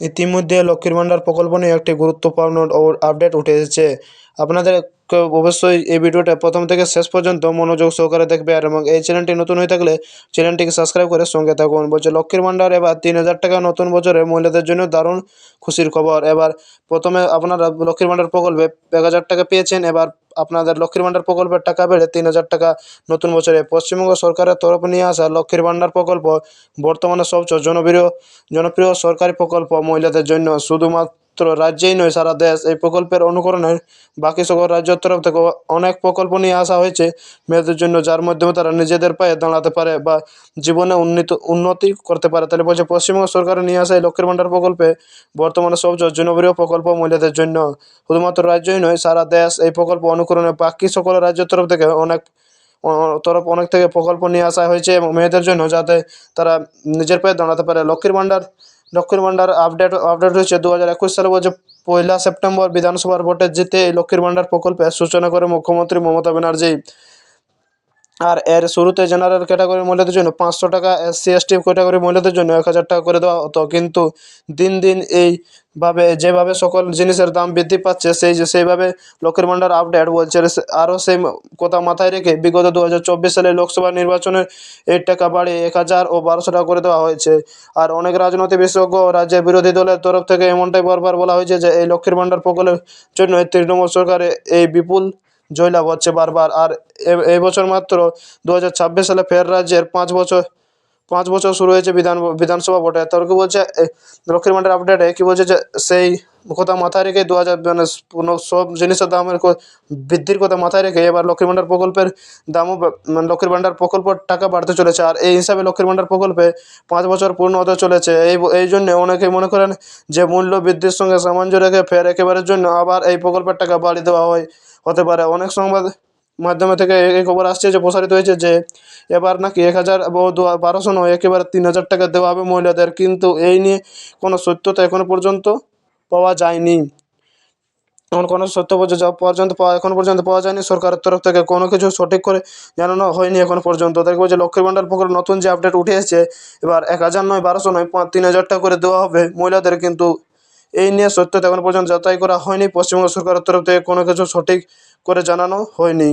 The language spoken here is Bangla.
ইতিমধ্যে লক্ষ্মীর ভাণ্ডার প্রকল্প নিয়ে একটি গুরুত্বপূর্ণ আপডেট উঠে এসেছে। আপনাদেরকে অবশ্যই এই ভিডিওটা প্রথম থেকে শেষ পর্যন্ত মনোযোগ সহকারে দেখবে আর এবং এই চ্যানেলটি নতুন হয়ে থাকলে চ্যানেলটিকে সাবস্ক্রাইব করে সঙ্গে থাকুন। বলছে, লক্ষ্মীর ভাণ্ডার এবার তিন হাজার টাকা নতুন বছরে মহিলাদের জন্য দারুণ খুশির খবর। এবার প্রথমে আপনারা লক্ষ্মীর ভাণ্ডার প্রকল্পে এক হাজার টাকা পেয়েছেন। এবার আপনাদের লক্ষ্মীর ভাণ্ডার প্রকল্পের টাকা বেড়ে তিন হাজার টাকা। নতুন বছরে পশ্চিমবঙ্গ সরকারের তরফ নিয়ে আসা লক্ষ্মীর ভাণ্ডার প্রকল্প বর্তমানে সবচেয়ে জনপ্রিয় জনপ্রিয় সরকারি প্রকল্প মহিলাদের জন্য। শুধুমাত্র রাজ্যেই নয়, সারা দেশ এই প্রকল্পের অনুকরণে বাকি সকল রাজ্যের তরফ থেকে অনেক প্রকল্প নিয়ে আসা হয়েছে। মেয়েদের জন্য যার মাধ্যমে তারা নিজেদের পায়ে দাঁড়াতে পারে বা জীবনে উন্নীত, উন্নতি করতে পারে। তাহলে বলছে, পশ্চিমবঙ্গ সরকারের নিয়ে আসা এই লক্ষ্মীর ভাণ্ডার প্রকল্পে বর্তমানে সবচেয়ে জনপ্রিয় প্রকল্প মহিলাদের জন্য। শুধুমাত্র রাজ্যই নয়, সারা দেশ এই প্রকল্প অনুকরণে বাকি সকল রাজ্যের তরফ থেকে অনেক তরফ অনেক থেকে প্রকল্প নিয়ে আসা হয়েছে এবং মেয়েদের জন্য যাতে তারা নিজের পায়ে দাঁড়াতে পারে। লক্ষ্মীর ভাণ্ডার লক্ষ্মীর ভান্ডার আপডেট আপডেট হয়েছে দু হাজার একুশ সালে বলছে পয়লা সেপ্টেম্বর বিধানসভার ভোটে জিতে এই লক্ষ্মীর ভাণ্ডার প্রকল্পের সূচনা করে মুখ্যমন্ত্রী মমতা ব্যানার্জি। আর এর শুরুতে জেনারেল ক্যাটাগরি মহিলাদের জন্য পাঁচশো টাকা এসসি এসটি ক্যাটাগরি মহিলাদের জন্য এক হাজার টাকা করে দেওয়া হতো। কিন্তু দিন দিন এইভাবে, যেভাবে সকল জিনিসের দাম বৃদ্ধি পাচ্ছে, সেই যে সেইভাবে লক্ষ্মীর ভাণ্ডার আপডেট বলছে সে- আরও সেই কথা মাথায় রেখে বিগত দু হাজার চব্বিশ সালে লোকসভা নির্বাচনে এই টাকা বাড়িয়ে এক হাজার ও বারোশো টাকা করে দেওয়া হয়েছে। আর অনেক রাজনৈতিক বিশেষজ্ঞ ও রাজ্যের বিরোধী দলের তরফ থেকে এমনটাই বারবার বলা হয়েছে যে এই লক্ষ্মীর ভাণ্ডার প্রকল্পের জন্য তৃণমূল সরকারের এই বিপুল জয়লাভ হচ্ছে বারবার। আর এ- এই বছর মাত্র দু হাজার ছাব্বিশ সালে ফের রাজ্যের পাঁচ বছর পাঁচ বছর শুরু হয়েছে বিধান বিধানসভা ভোটে। তোর কি বলছে লক্ষ্মীর ভাণ্ডার আপডেটে কি বলছে যে সেই কথা মাথায় রেখে দু হাজার মানে সব জিনিসের দামের বৃদ্ধির কথা মাথায় রেখে এবার লক্ষ্মীর ভাণ্ডার প্রকল্পের দামও মানে লক্ষ্মীর ভাণ্ডার প্রকল্পের টাকা বাড়তে চলেছে। আর এই হিসাবে লক্ষ্মীর ভাণ্ডার প্রকল্পে পাঁচ বছর পূর্ণ হতে চলেছে। এই এই জন্যে অনেকে মনে করেন যে মূল্য বৃদ্ধির সঙ্গে সামঞ্জস্য রেখে ফের একেবারের জন্য আবার এই প্রকল্পের টাকা বাড়িয়ে দেওয়া হয়, হতে পারে। অনেক সংবাদ মাধ্যমে থেকে এই- খবর আসছে যে প্রসারিত হয়েছে যে এবার নাকি এক হাজার বারোশো নয় একেবারে তিন হাজার টাকা দেওয়া হবে মহিলাদের, কিন্তু এই নিয়ে কোনো সত্যতা এখনও পর্যন্ত পাওয়া যায়নি। এমন কোনো সত্য পর্যন্ত পর্যন্ত পাওয়া এখন পর্যন্ত পাওয়া যায়নি। সরকারের তরফ থেকে কোনো কিছু সঠিক করে জানানো হয়নি এখন পর্যন্ত। তাই বলছে, লক্ষ্মীর ভাণ্ডার প্রকল্প নতুন যে আপডেট উঠে এসেছে, এবার এক হাজার নয় বারোশো নয় পাঁচ তিন হাজার টাকা করে দেওয়া হবে মহিলাদের, কিন্তু এই নিয়ে সত্যতা এখন পর্যন্ত যাচাই করা হয়নি। পশ্চিমবঙ্গ সরকারের তরফ থেকে কোনো কিছু সঠিক করে জানানো হয়নি।